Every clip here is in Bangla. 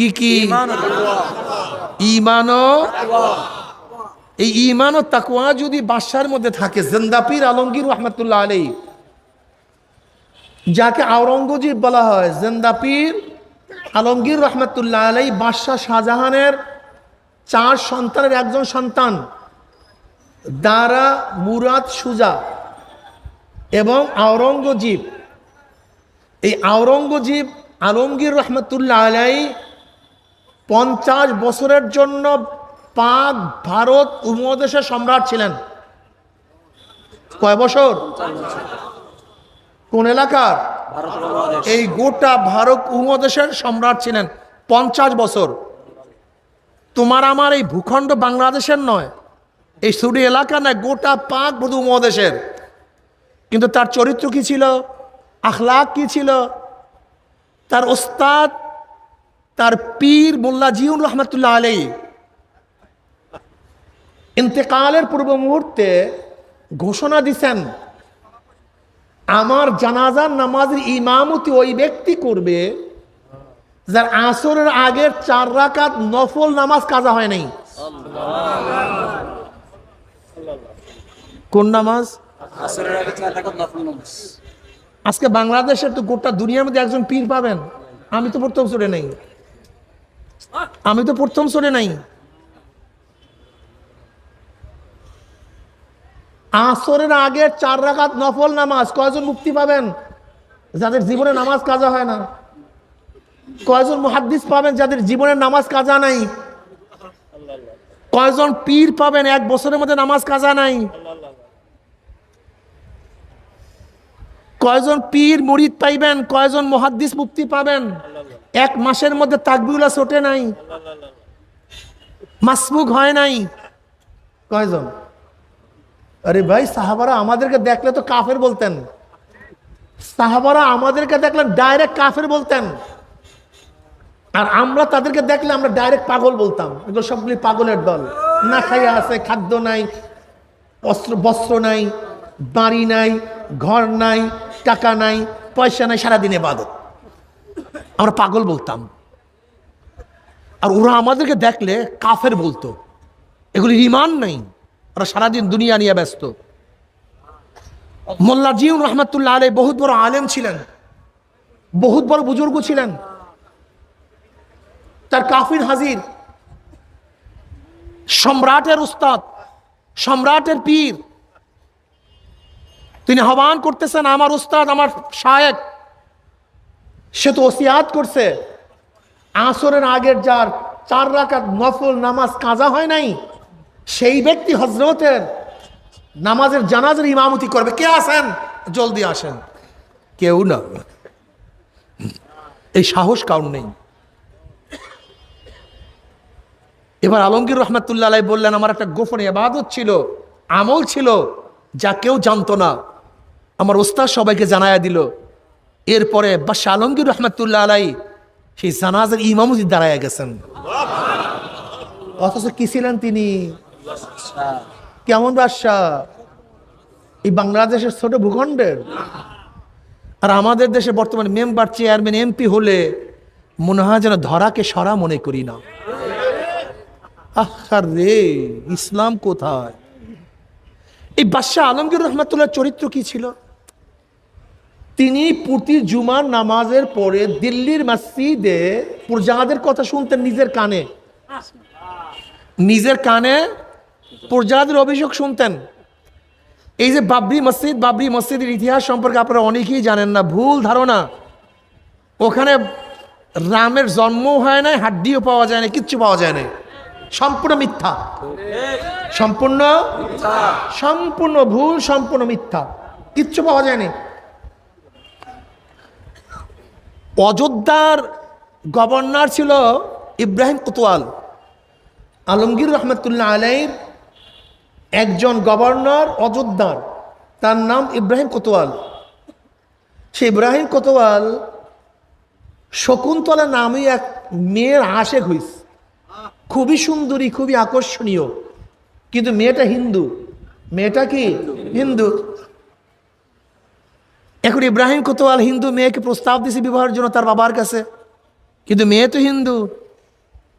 কি কি? ইমান এই ইমান ও তাকুয়া যদি বাসার মধ্যে থাকে জেন্দাপির আলমগীর রহমতুল্লাহ আলী যাকে আওরঙ্গজীব বলা হয় জেন্দাপির আলমগীর রহমতুল্লাহ আলী বাদশাহ শাহজাহানের চার সন্তানের একজন সন্তান দারা মুরাদ সুজা এবং আওরঙ্গজীব। এই আওরঙ্গজীব আলমগীর রহমতুল্লাহ আলাই পঞ্চাশ বছরের জন্য পাক ভারত উপমহাদেশের সম্রাট ছিলেন। কয় বছর? কোন এলাকার? এই গোটা ভারত উপমহাদেশের সম্রাট ছিলেন। পঞ্চাশ বছর। তোমার আমার এই ভূখণ্ড বাংলাদেশের নয়, এই শুধু এলাকা নয়, গোটা পাক বধু উপমহাদেশের। কিন্তু তার চরিত্র কি ছিল? আখলাক কি ছিল? তার ওস্তাদ তার পীর মোল্লা জিউন রহমতুল্লাহ আলী ইন্তেকালের পূর্ব মুহূর্তে ঘোষণা দিছেন আমার জানাজার নামাজের ইমামতি ওই ব্যক্তি করবে যার আসরের আগের চার রাকাত নফল নামাজ কাজা হয় নাই। কোন নামাজ? আজকে বাংলাদেশের তো গোটা দুনিয়ার মধ্যে একজন পীর পাবেন। আমি তো প্রথম সরে নাই। আমি তো প্রথম শোনে নাই। আসরের আগে চার রাকাত নফল নামাজ, কয়জন মুক্তি পাবেন? যাদের জীবনে নামাজ কাজা হয় না। কয়জন মুহাদ্দিস পাবেন যাদের জীবনে নামাজ কাজা নাই? কয়জন পীর পাবেন এক বছরের মধ্যে নামাজ কাজা নাই? কয়জন পীর মুরিদ পাইবেন, কয়জন মহাদ্দিস মুক্তি পাবেন? এক মাসের মধ্যে তাকবিউলা ছোটে নাই। মাসমুখ হয় নাই। কয়জন? আরে ভাই, সাহাবারা আমাদেরকে দেখলে তো কাফের বলতেন। সাহাবারা আমাদেরকে দেখলে ডাইরেক্ট কাফের বলতেন। আর আমরা তাদেরকে দেখলে আমরা ডাইরেক্ট পাগল বলতাম। এগুলো সবগুলি পাগলের দল। না খাইয়া আছে, খাদ্য নাই, অস্ত্র, বস্ত্র নাই, বাড়ি নাই, ঘর নাই, টাকা নাই, পয়সা নাই, সারাদিন এবাদত। আমরা পাগল বলতাম। আর ওরা আমাদেরকে দেখলে কাফের বলতো। এগুলি ইমান নাই। ওরা সারাদিন দুনিয়া নিয়ে ব্যস্ত। মোল্লা জিউন রহমতুল্লাহ আলী বহুত বড় আলেম ছিলেন। বহুত বড় বুজুর্গ ছিলেন। তার কাফির হাজির। সম্রাটের উস্তাদ, সম্রাটের পীর। তিনি আহ্বান করতেছেন, আমার উস্তাদ, আমার শায়েক সে তো ওসিয়াত করছে। আসরের আগের যার চার রাকাত নফল নামাজ কাজা হয় নাই, সেই ব্যক্তি হজরতের নামাজের জানাজের ইমামতি করবে। কে আসেন জলদি আসেন। কেউ না। এই সাহস কাউন নেই। এবার আলমগীর রহমতুল্লাহ বললেন, আমার একটা গোপন এবাদত ছিল, আমল ছিল, যা কেউ জানতো না। আমার ওস্তাদ সবাইকে জানায়া দিল এরপরে বাদশাহ আলমগীর রহমতুল্লাহ আলাই সেই জানাজের ইমামতি দাঁড়ায় গেছেন। অথচ কি ছিলেন তিনি? কেমন বাদশাহ? এই বাংলাদেশের ছোট ভূখণ্ডের। আর আমাদের দেশে বর্তমানে মেম্বার, চেয়ারম্যান, এমপি হলে মনে হয় যেন ধরাকে সরা মনে করি না। আহার রে, ইসলাম কোথায়? এই বাদশাহ আলমগীর রহমতুল্লাহ চরিত্র কি ছিল? তিনি প্রতি জুমার নামাজের পরে দিল্লির মসজিদে প্রজাদের কথা শুনতেন নিজের কানে। নিজের কানে প্রজাদের অভিযোগ শুনতেন। এই যে বাবরি মসজিদ, বাবরি মসজিদের ইতিহাস সম্পর্কে আপনারা অনেকেই জানেন না, ভুল ধারণা। ওখানে রামের জন্ম হয় না হাড্ডিও পাওয়া যায় না কিচ্ছু পাওয়া যায় না সম্পূর্ণ মিথ্যা। সম্পূর্ণ সম্পূর্ণ ভুল, সম্পূর্ণ মিথ্যা। কিচ্ছু পাওয়া যায়নি অযোধ্যার গভর্নর ছিল ইব্রাহিম কোতোয়াল। আলমগীর রহমতুল্লাহ আলাইর একজন গভর্নর অযোধ্যার, তার নাম ইব্রাহিম কোতোয়াল। সে ইব্রাহিম কোতোয়াল শকুন্তলা নামে এক মেয়ের আশেক হইস খুবই সুন্দরী, খুবই আকর্ষণীয়। কিন্তু মেয়েটা হিন্দু। মেয়েটা কি? হিন্দু। এখন ইব্রাহিম কোতোয়াল হিন্দু মেয়েকে প্রস্তাব দিছে বিবাহের জন্য তার বাবার কাছে। কিন্তু মেয়ে তো হিন্দু।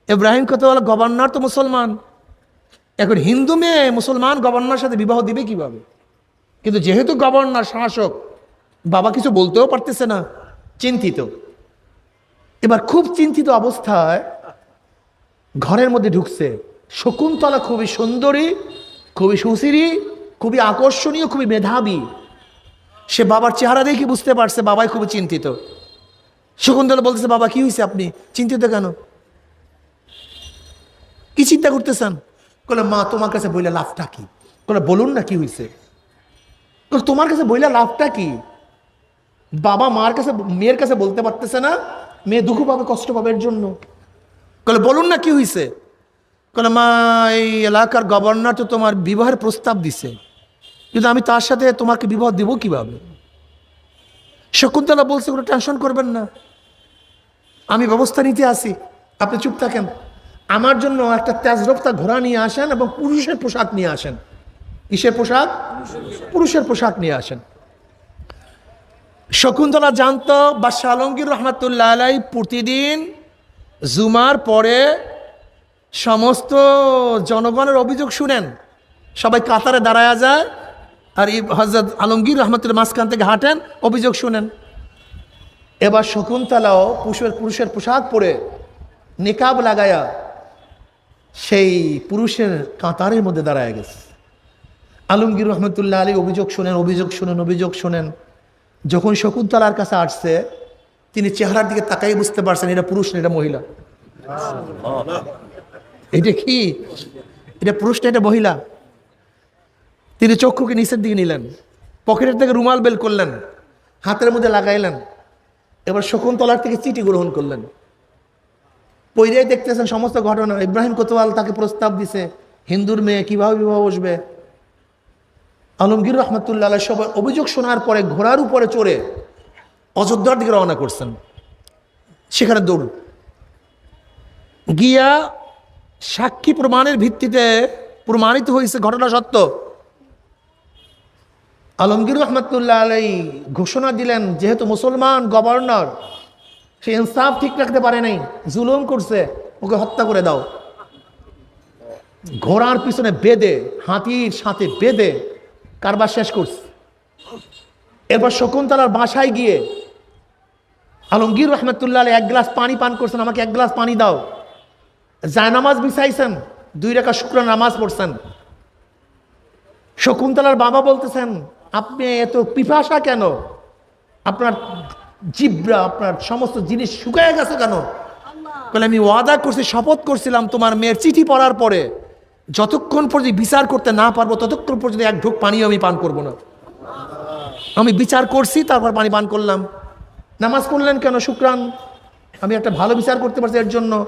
ইব্রাহিম কতওয়াল গভর্নর তো মুসলমান। এখন হিন্দু মেয়ে মুসলমান গভর্নর সাথে বিবাহ দিবে কীভাবে? কিন্তু যেহেতু গভর্নর, শাসক, বাবা কিছু বলতেও পারতেছে না, চিন্তিত। এবার খুব চিন্তিত অবস্থায় ঘরের মধ্যে ঢুকছে। শকুন্তলা খুবই সুন্দরী, খুবই সুশিরি খুবই আকর্ষণীয়, খুবই মেধাবী। সে বাবার চেহারা দেখে বুঝতে পারছে, বাবাই খুবই চিন্তিত। শকুন্তলা বলতেছে, বাবা, কি হয়েছে আপনি? চিন্তিত কেন? কি চিন্তা করতেছেন? বলে মা, তোমার কাছে বইলে লাভটা কি? বলে বলুন না কি হয়েছে তোমার কাছে বইলে লাভটা কি? বাবা মার কাছে, মেয়ের কাছে বলতে পারতেছে না, মেয়ে দুঃখ পাবে, কষ্ট পাবে এর জন্য। বলে বলুন না কি হয়েছে বলে মা, এই এলাকার গভর্নর তো তোমার বিবাহের প্রস্তাব দিছে। কিন্তু আমি তার সাথে তোমাকে বিবাহ দেব কীভাবে? শকুন্তলা বলছে, কোনো টেনশন করবেন না। আমি ব্যবস্থা নিতে আসি। আপনি চুপ থাকেন। আমার জন্য একটা তেজরপ্তা ঘোড়া নিয়ে আসেন এবং পুরুষের পোশাক নিয়ে আসেন। কিসের পোশাক? পুরুষের পোশাক নিয়ে আসেন। শকুন্তলা জানতো বা আলমগীর রহমাতুল্লাহ আলাই প্রতিদিন জুমার পরে সমস্ত জনগণের অভিযোগ শুনেন। সবাই কাতারে দাঁড়ায়া যায়। আর এই হজরত আলমগীর রহমতুল্লাহ মাঝখান থেকে হাঁটেন অভিযোগ শুনেন। এবার শকুন্তলাও পুরুষের পুরুষের পোশাক পরে নিকাব লাগায়া সেই পুরুষের কাতারের মধ্যে দাঁড়ায় গেছে। আলমগীর রহমতুল্লাহ আলী অভিযোগ শুনেন অভিযোগ শুনেন অভিযোগ শুনেন। যখন শকুন্তলার কাছে আসছে তিনি চেহারার দিকে তাকাই বুঝতে পারছেন এটা পুরুষ না এটা মহিলা। এটা কি? এটা পুরুষ না এটা মহিলা? তিনি চক্ষুকে নিচের দিকে নিলেন, পকেটের থেকে রুমাল বেল করলেন, হাতের মধ্যে লাগাইলেন, এবার শকুন্তলার থেকে চিঠি গ্রহণ করলেন। পৈরাই দেখতেছেন সমস্ত ঘটনা। ইব্রাহিম কোতোয়াল তাকে প্রস্তাব দিছে, হিন্দুর মেয়ে কীভাবে বিবাহ বসবে? আলমগীর রহমতুল্লাহ সবাই অভিযোগ শোনার পরে ঘোড়ার উপরে চড়ে অযোধ্যার দিকে রওনা করছেন। সেখানে দৌড়। গিয়া সাক্ষী প্রমাণের ভিত্তিতে প্রমাণিত হয়েছে ঘটনা সত্য। আলমগীর রহমতুল্লাহ আলাই ঘোষণা দিলেন, যেহেতু মুসলমান গভর্নর, সে ইনসাফ ঠিক রাখতে পারে নাই, জুলুম করছে, ওকে হত্যা করে দাও। ঘোড়ার পিছনে বেদে হাতির সাথে বেদে কারবার শেষ করছে। এরপর শকুন্তলার বাসায় গিয়ে আলমগীর রহমতুল্লাহ এক গ্লাস পানি পান করছেন, আমাকে এক গ্লাস পানি দাও। জায়নামাজ বিছাইছেন, দুই রেখা শুক্র নামাজ পড়ছেন। শকুন্তলার বাবা বলতেছেন আপনি এত পিপাসা কেন? আপনার জিব্রা আপনার সমস্ত জিনিস শুকায় গেছে কেন? বলে আমি ওয়াদা করছি শপথ করছিলাম তোমার মেয়ের চিঠি পড়ার পরে। যতক্ষণ পর্যন্ত বিচার করতে না পারব ততক্ষণ পর্যন্ত এক ঢোক পানিও আমি পান করব না। আমি বিচার করছি তারপর পানি পান করলাম। নামাজ পড়লেন কেন? শুক্রান। আমি একটা ভালো বিচার করতে পারছি এর জন্য।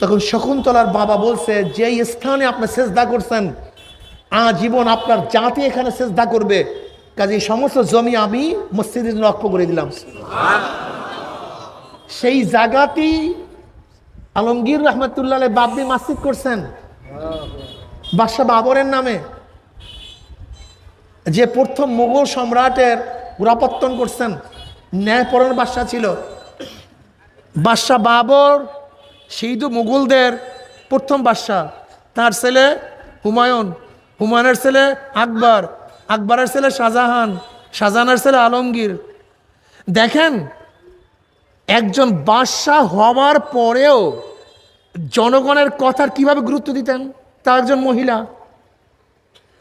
তখন শকুন্তলার বাবা বলছে যেই স্থানে আপনি সেজদা করছেন আজীবন আপনার জাতি এখানে সেজদা করবে। কাজে সমস্ত জমি আমি মসজিদে রক্ষ করে দিলাম। সেই জায়গাটি আলমগীর রহমতুল্লাহ বাবরি মাসজিদ করছেন। বাদশাহ বাবরের নামে। যে প্রথম মুঘল সম্রাটের গোড়াপত্তন করছেন ন্যায়পরণ বাদশাহ ছিল। বাদশাহ বাবর, সেই তো মুঘলদের প্রথম বাদশাহ। তার ছেলে হুমায়ুন। হুমায়ুনের ছেলে আকবর, আকবরের ছেলে শাহজাহান, শাহজাহানের ছেলে আলমগীর। দেখেন, একজন বাদশাহ হওয়ার পরেও জনগণের কথার কীভাবে গুরুত্ব দিতেন? তা একজন মহিলা।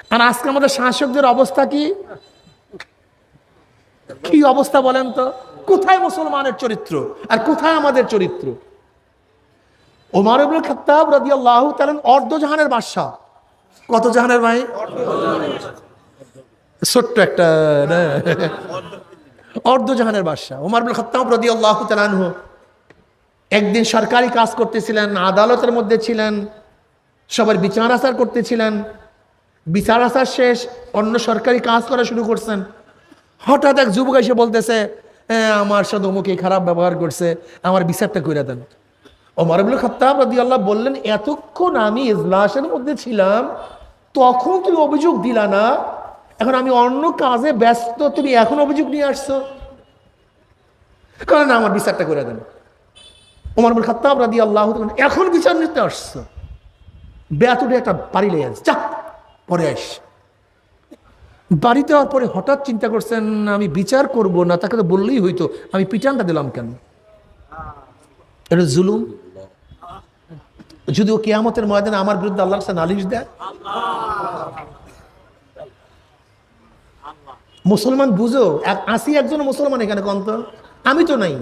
আর আজকে আমাদের শাসকদের অবস্থা কি? কি অবস্থা বলেন তো? কোথায় মুসলমানের চরিত্র? আর কোথায় আমাদের চরিত্র? ওমর খাত্তাব রাদিয়াল্লাহু তাআলা অর্ধজাহানের বাদশা কত জাহানের ভাই? ছোট্ট একটা না? অর্ধজাহানের বাদশা ওমর ইবনুল খাত্তাব রাদিয়াল্লাহু তাআলা আনহু। একদিন সরকারি কাজ করতেছিলেন আদালতের মধ্যে ছিলেন সবার বিচার আচার করতেছিলেন। বিচার আচার শেষ অন্য সরকারি কাজ করা শুরু করছেন। হঠাৎ এক যুবক এসে বলতেছে "হ্যাঁ, আমার সাথে অমুকে খারাপ ব্যবহার করছে আমার বিচারটা করে দেন। ওমর ইবনুল খাত্তাব আল্লাহ বললেন, এতক্ষণ আমি ইজলাসের মধ্যে ছিলাম, তখন তুমি অভিযোগ দিলা না। এখন আমি অন্য কাজে ব্যস্ত, তুমি এখন অভিযোগ নিয়ে আসছো। কারণ আমার বিচারটা করে দেন। ওমর বিন খাত্তাব রাদি আল্লাহ এখন বিচার নিতে আসছো। বেয়াতুটে একটা বাড়ি লেগে আছে যা, পরে আইস। বাড়িতে হওয়ার পরে হঠাৎ চিন্তা করছেন, আমি বিচার করব না, তাকে তো বললেই হইতো, আমি পিটানটা দিলাম কেন? এটা জুলুম। যদি ও কিয়ামতের ময়দানে আমার বিরুদ্ধে আল্লাহর কাছে নালিশ দেয়? মুসলমান বুঝো আসি একজন মুসলমান এখানে কন্ত আমি তো নাই।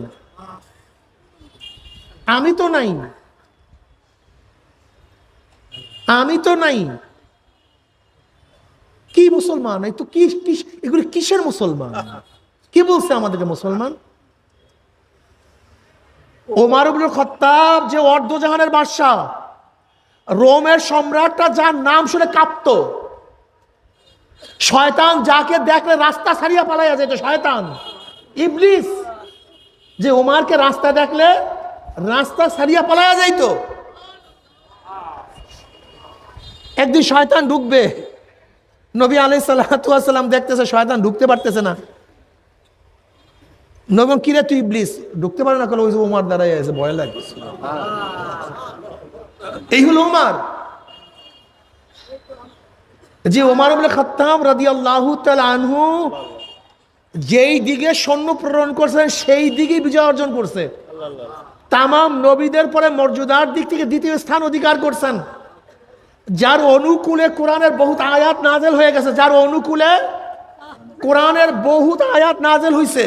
আমি তো নাই। আমি তো নাই। কি মুসলমান? এই তো কি এগুলি কিসের মুসলমান? কি বলছে আমাদেরকে মুসলমান? ওমার ইবনুল খত্তাব যে অর্ধজাহানের বাদশাহ, রোমের সম্রাটটা যার নাম শুনে কাঁপত। শয়তান যাকে দেখলে রাস্তা ছাড়িয়া পালাইয়া যেত শয়তান, ইবলিস। যে ওমারকে রাস্তা দেখলে রাস্তা ছাড়িয়া পালাইয়া যাইতো। একদিন শয়তান ঢুকবে, নবী আলাই সাল্লাম দেখতেছে, শয়তান ঢুকতে পারতেছে না। নবম কিরে তুই ইবলিস ঢুকতে পারে না কেন ওই যে ওমার দাঁড়াই আছে, ভয় লাগে। এই হলো ওমার যে ওমার বলে খাত্তাম রাদি আল্লাহ আনহু যেই দিকে সৈন্য প্রেরণ করছেন সেই দিকেই বিজয় অর্জন করছে। তামাম নবীদের পরে মর্যাদার দিক থেকে দ্বিতীয় স্থান অধিকার করছেন। যার অনুকূলে কোরআনের বহুত আয়াত নাজেল হয়ে গেছে, যার অনুকূলে কোরআনের বহুত আয়াত নাজেল হইছে।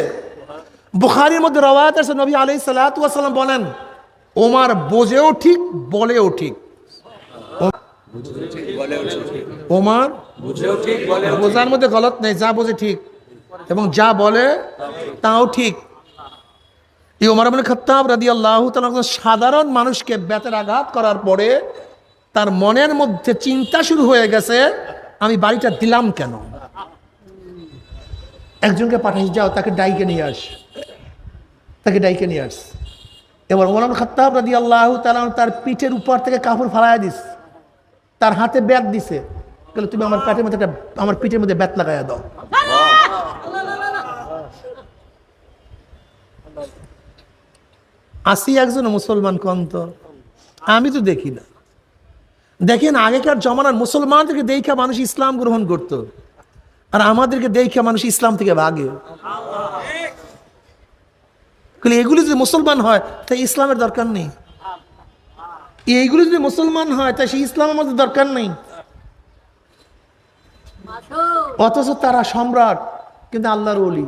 বুখারির মধ্যে রওয়ায়াত আছে, নবী আলাই সাল্লাম বলেন, ওমার বোঝেও ঠিক, বলেও ঠিক। ওমার বোঝার মধ্যে গলত নেই, যা বোঝে ঠিক, এবং যা বলে তাও ঠিক। এই ওমর আবুল খত্তাব রাদি আল্লাহ সাধারণ মানুষকে বেতের আঘাত করার পরে তার মনের মধ্যে চিন্তা শুরু হয়ে গেছে, আমি বাড়িটা দিলাম কেন? একজনকে পাঠাই যাও, তাকে ডাইকে নিয়ে আস। তাকে ডাইকে নিয়ে আস এবার ওমর খত্তাব রাদি আল্লাহ তার পিঠের উপর থেকে কাপড় ফালাইয়া দিস তার হাতে ব্যাগ দিছে। বলে তুমি আমার পেটের মধ্যে আমার পিঠের মধ্যে ব্যাত লাগাইয়া দাও। আসি একজন মুসলমান কন্ত, আমি তো দেখি না। দেখেন, আগেকার জমানার মুসলমানদেরকে দেখা মানুষ ইসলাম গ্রহণ করত, আর আমাদেরকে দেখা মানুষ ইসলাম থেকে ভাগে। বলে, এগুলি যদি মুসলমান হয় তাই ইসলামের দরকার নেই। এইগুলো যদি মুসলমান হয় তাই সেই ইসলাম আমাদের দরকার নেই। অথচ তারা সম্রাট কিন্তু আল্লাহর ওলি।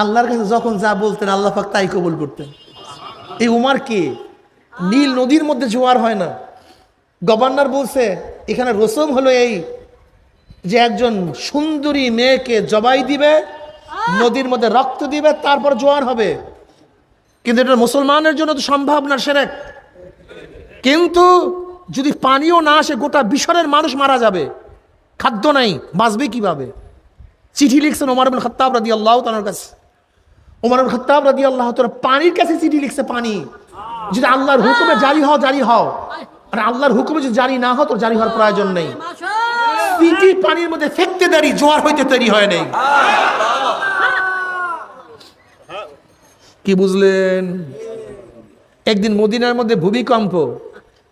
আল্লাহর কাছে যখন যা বলতেন আল্লাহ পাক তাই কবুল করতেন। এই উমার কে? নীল নদীর মধ্যে জোয়ার হয় না। গভর্নর বলছে এখানে রসম হলো এই যে একজন সুন্দরী মেয়েকে জবাই দিবে নদীর মধ্যে রক্ত দিবে তারপর জোয়ার হবে। কিন্তু এটা মুসলমানের জন্য তো সম্ভব না সেরেক কিন্তু যদি পানিও না আসে গোটা বিশ্বরের মানুষ মারা যাবে। খাদ্য নাই বাঁচবে কীভাবে? চিঠি লিখছেন ওমর আবুল খত্তাব রাদি আল্লাহ তার কাছে। ওমর আবুল খত্তাব রাদি আল্লাহ তাআলা পানির কাছে চিঠি লিখছে পানি। যদি আল্লাহর হুকুমে জারি হও জারি হও। আর আল্লাহর হুকুমে যদি জারি না হও তো জারি হওয়ার প্রয়োজন নেই। চিঠি পানির মধ্যে ফেকতে দেরি জোয়ার হইতে তৈরি হয় নাই। কি বুঝলেন? একদিন মদিনার মধ্যে ভূমিকম্প।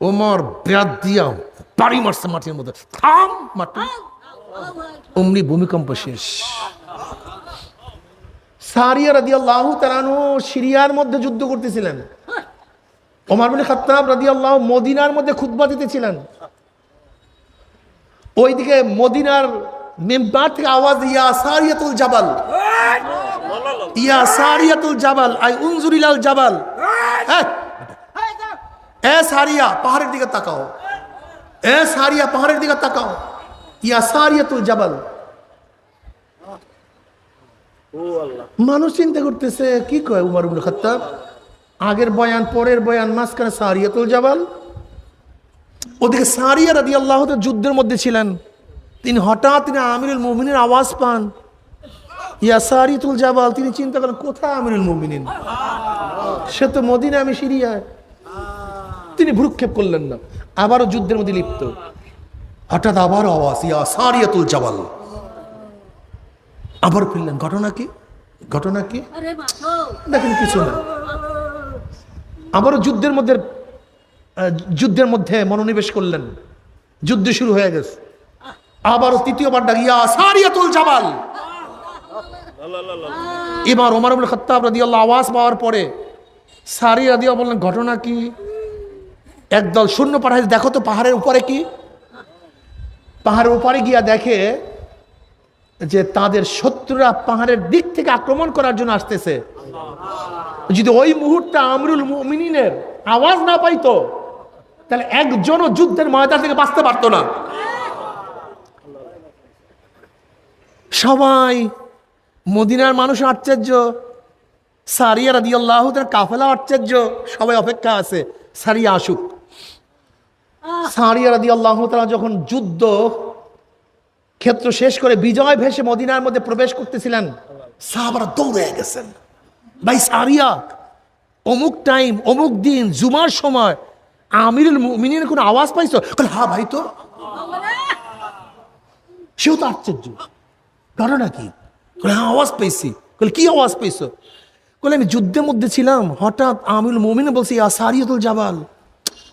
ওমর ব্যাদ দিয়া বাড়ি মারছে মাটির মধ্যে। থাম, মাটি। অমনি ভূমিকম্প শেষ। সারিয়া রাদি আল্লাহ তারানু সিরিয়ার মধ্যে যুদ্ধ করতেছিলেন। ওমর বিন খাত্তাব রাদি আল্লাহ মদিনার মধ্যে খুতবা দিতেছিলেন। ওইদিকে মদিনার মেম্বার থেকে আওয়াজ ইয়া সারিয়াতুল জাবাল। ইয়া সারিয়াতুল জাবাল আই উনজুরিলাল জাবাল। এ সারিয়া পাহাড়ের দিকে তাকাও। এ সারিয়া পাহাড়ের দিকে তাকাও। ইয়া সারিয়াতুল জাবাল। মানুষ চিন্তা করতেছে কি কয় উমর ইবনে খাত্তাব? আগের বয়ান পরের বয়ান মাঝখানে সারিয়াতুল জাবাল। ওদিকে সারিয়া রাদি আল্লাহ যুদ্ধের মধ্যে ছিলেন। তিনি হঠাৎ তিনি আমিরুল মুমিনের আওয়াজ পান। ইয়া সারিয়াতুল জাবাল তিনি চিন্তা করেন কোথায় আমিরুল মুমিনিন? সে তো মদিনা আমি সিরিয়ায়। তিনি ভ্রুক্ষেপ করলেন না। আবারও যুদ্ধের মধ্যে লিপ্ত। হঠাৎ আবারও আওয়াজ ইয়া সারিয়াতুল জাবাল। আবার ফিরলেন। ঘটনা কি? ঘটনা কি? দেখেন কিছু না। আবারও যুদ্ধের মধ্যে যুদ্ধের মধ্যে মনোনিবেশ করলেন। যুদ্ধ শুরু হয়ে গেছে। আবারও তৃতীয়বার ডাক ইয়া সারিয়াতুল জাবাল। এবার ওমর আবুল খত্তাব রাদিয়াল্লাহু আওয়াজ পাওয়ার পরে সারি রাদিয়া বললেন, ঘটনা কি? একদল শূন্য পাঠাই দেখো তো পাহাড়ের উপরে কি? পাহাড়ের উপরে গিয়া দেখে যে তাদের শত্রুরা পাহাড়ের দিক থেকে আক্রমণ করার জন্য আসতেছে। যদি ওই মুহূর্তে আমরুল মুমিনিনের আওয়াজ না পাইতো, তাহলে একজনও যুদ্ধের ময়দান থেকে বাঁচতে পারতো না। সবাই মদিনার মানুষ আশ্চর্য। সারিয়া রাদি আল্লাহ কাফেলা আশ্চর্য। সবাই অপেক্ষা আছে সারিয়া আসুক। সারিয়া রাদি আল্লাহ যখন যুদ্ধ ক্ষেত্র শেষ করে বিজয় ভেসে মদিনার মধ্যে প্রবেশ করতেছিলেন সাহাবারা দৌড়ে গেছেন। ভাই সারিয়া অমুক টাইম অমুক দিন জুমার সময় আমিরুল মিনির কোনো আওয়াজ পাইছো? বলে হ্যাঁ ভাই তো। সেও তো আশ্চর্য। ঘটনা কি? বলে হ্যাঁ আওয়াজ পেয়েছি। বলে, কি আওয়াজ পেয়েছ? বলে, আমি যুদ্ধের মধ্যে ছিলাম। হঠাৎ আমিরুল মুমিন বলছি, ইয়া সারিয়তুল জাবাল।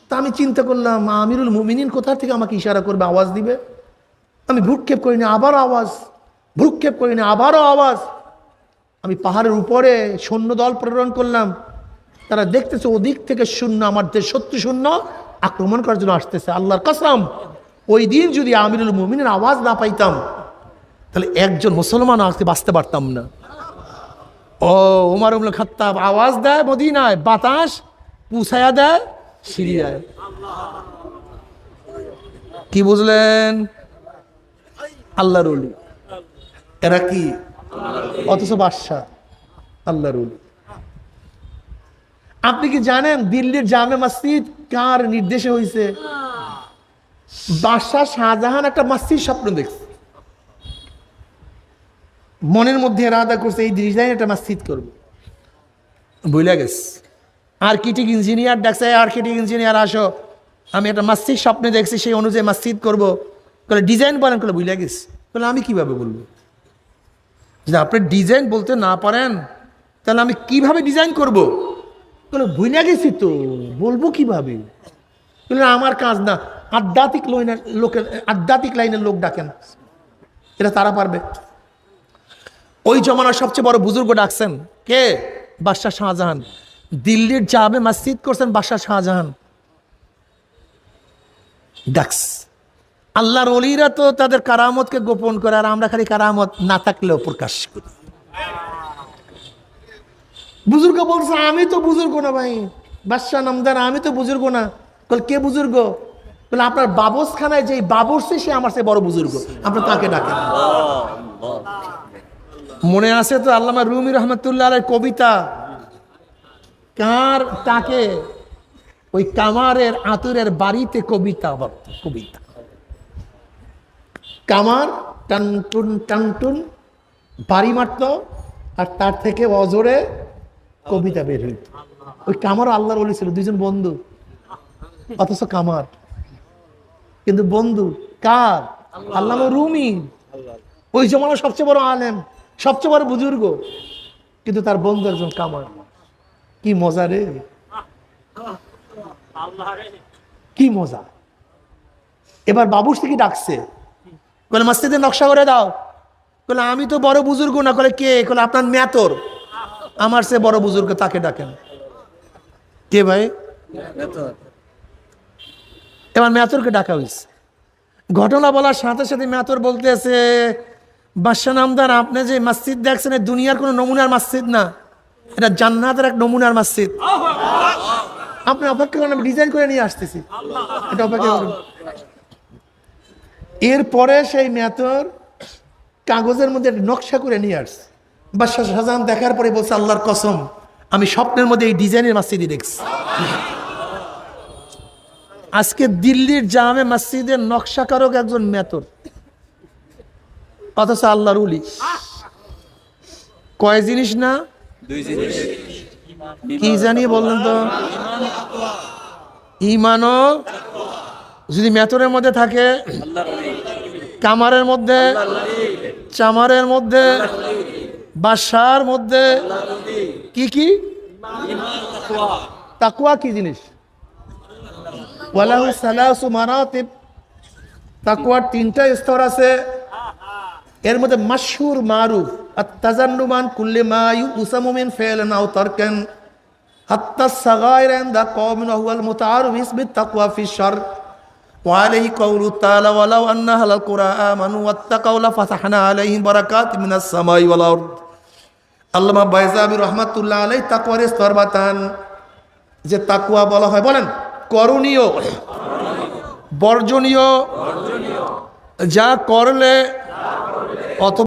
তা আমি চিন্তা করলাম, আমিরুল মুমিনিন কোথা থেকে আমাকে ইশারা করবে, আওয়াজ দিবে? আমি ভ্রুক্ষেপ করিনি, আবারও আওয়াজ। ভ্রুক্ষেপ করিনি, আবারও আওয়াজ। আমি পাহাড়ের উপরে সৈন্য দল প্রেরণ করলাম। তারা দেখতেছে, ওদিক থেকে শূন্য আমার দেশ শত্রু শূন্য আক্রমণ করার জন্য আসতেছে। আল্লাহর কসম, ওই দিন যদি আমিরুল মুমিনের আওয়াজ না পাইতাম তাহলে একজন মুসলমান আজকে বাঁচতে পারতাম না। ও, উমার উমল খাত্তাব, আওয়াজ দেয় মদিনায়, বাতাস পুষায়া দেয় সিরিয়ায় কি বুঝলেন? আল্লাহ রুলি এরা কি? অথচ বাদশাহ আল্লাহ রুলি আপনি কি জানেন দিল্লির জামে মসজিদ কার নির্দেশে হয়েছে বাদশাহ শাহজাহান একটা মসজিদ স্বপ্ন দেখছে। মনের মধ্যে এরাদা করছে এই ডিজাইন একটা মসজিদ করব। বুঝলে গেছে। আর্কিটেক্ট ইঞ্জিনিয়ার ডাকছে আর্কিটেক্ট ইঞ্জিনিয়ার আসো। আমি একটা মসজিদ স্বপ্নে দেখছি সেই অনুযায়ী মসজিদ করব। বলে ডিজাইন বলেন। বলে বুঝলে গেছে। বলে আমি কীভাবে বলব? যদি আপনি ডিজাইন বলতে না পারেন তাহলে আমি কীভাবে ডিজাইন করব? বলে বুঝলে গেছি তো বলব কীভাবে? বলে আমার কাজ না। আধ্যাত্মিক লাইনের লোকের আধ্যাত্মিক লাইনের লোক ডাকেন। এটা তারা পারবে। ওই জমানার সবচেয়ে বড় বুজুর্গ ডাকছেন কে? বাদশাহ শাহজাহান। দিল্লির জামে মসজিদ করছেন বাদশাহ শাহজাহান। ডাকস আল্লাহর অলিরা তো তাদের কারামতকে গোপন করে, আর আমরা খালি কারামত না থাকলেও প্রকাশ করি। বুজুর্গ বলছে, আমি তো বুজুর্গ না ভাই। বাদশাহ নামদার, আমি তো বুজুর্গ না। বল, কে বুজুর্গ? বলে, আপনার বাবসখানায় যেই বাবরসে সে আমার সে বড় বুজুর্গ। আপনার তাকে ডাকেন। মনে আছে তো আল্লামা রুমি রহমতুল্লাহ কবিতা? কার তাকে? ওই কামারের আতুরের বাড়িতে কবিতা কবিতা। কামার টানটুন টানটুন বাড়ি মারত আর তার থেকে অজরে কবিতা বের হইত। ওই কামার আল্লাহর বলি ছিল, দুইজন বন্ধু। অথচ কামার। কিন্তু বন্ধু কার? আল্লাহ রুমি। ওই জমানো সবচেয়ে বড় আলেম। সবচেয়ে বড় বুজুর্গ, কিন্তু তার বন্ধু একজন কামার। কি মজা রে। কি মজা। এবার বাবুর থেকে ডাকছে? বলে মসজিদের নকশা করে দাও। বলে আমি তো বড় বুজুর্গ না। বলে কে? বলে আপনার মেতর আমার সে বড় বুজুর্গ তাকে ডাকেন। কে ভাই? এবার মেতরকে ডাকা হয়েছে ঘটনা বলার সাথে সাথে মেতর বলতেছে বাদশাহ নামদার, আপনি যে মসজিদ দেখছেন দুনিয়ার কোনো নমুনার মসজিদ না। এটা জান্নাতের এক নমুনার মসজিদ। আপনি অপেক্ষা করেন, আমি ডিজাইন করে নিয়ে আসতেছি। এটা অপেক্ষা করুন। এরপরে সেই মেতর কাগজের মধ্যে নকশা করে নিয়ে আসছে। বাদশাহ শাহজাহান দেখার পরে বলছে, আল্লাহর কসম, আমি স্বপ্নের মধ্যে এই ডিজাইনের মসজিদই দেখছি। আজকে দিল্লির জামে মসজিদের নকশাকারক একজন মেতর অথচ আল্লাহর উলি। কয় জিনিস না? কি জানি বললেন তো? ইমানও যদি মেতরের মধ্যে থাকে কামারের মধ্যে চামারের মধ্যে বাসার মধ্যে কি কি? তাকুয়া কি জিনিস? ওয়ালাহু সালাসু মারাতিব। তাকুয়ার তিনটা স্তর আছে। এর মধ্যে মাশহুর মারুফ আর তাজান্নুমান কুল্লে মায়ু উসামুমিন ফেলেন আও তারকেন হাত্তা সাগাইর দা কওমিন হুয়াল মুতাআরফ ইসমি তাকওয়া ফি শার وعليه قوله تعالى ولو أن أهل القرى آمنوا واتقوا لفتحنا عليهم بركات من السماء والأرض আল্লামা বাইজাবি রহমাতুল্লাহ আলাই তাকুয়ার স্তর বাতান যে তাকুয়া বলা হয় বলেন করণীয় বর্জনীয় যা করলে অথবা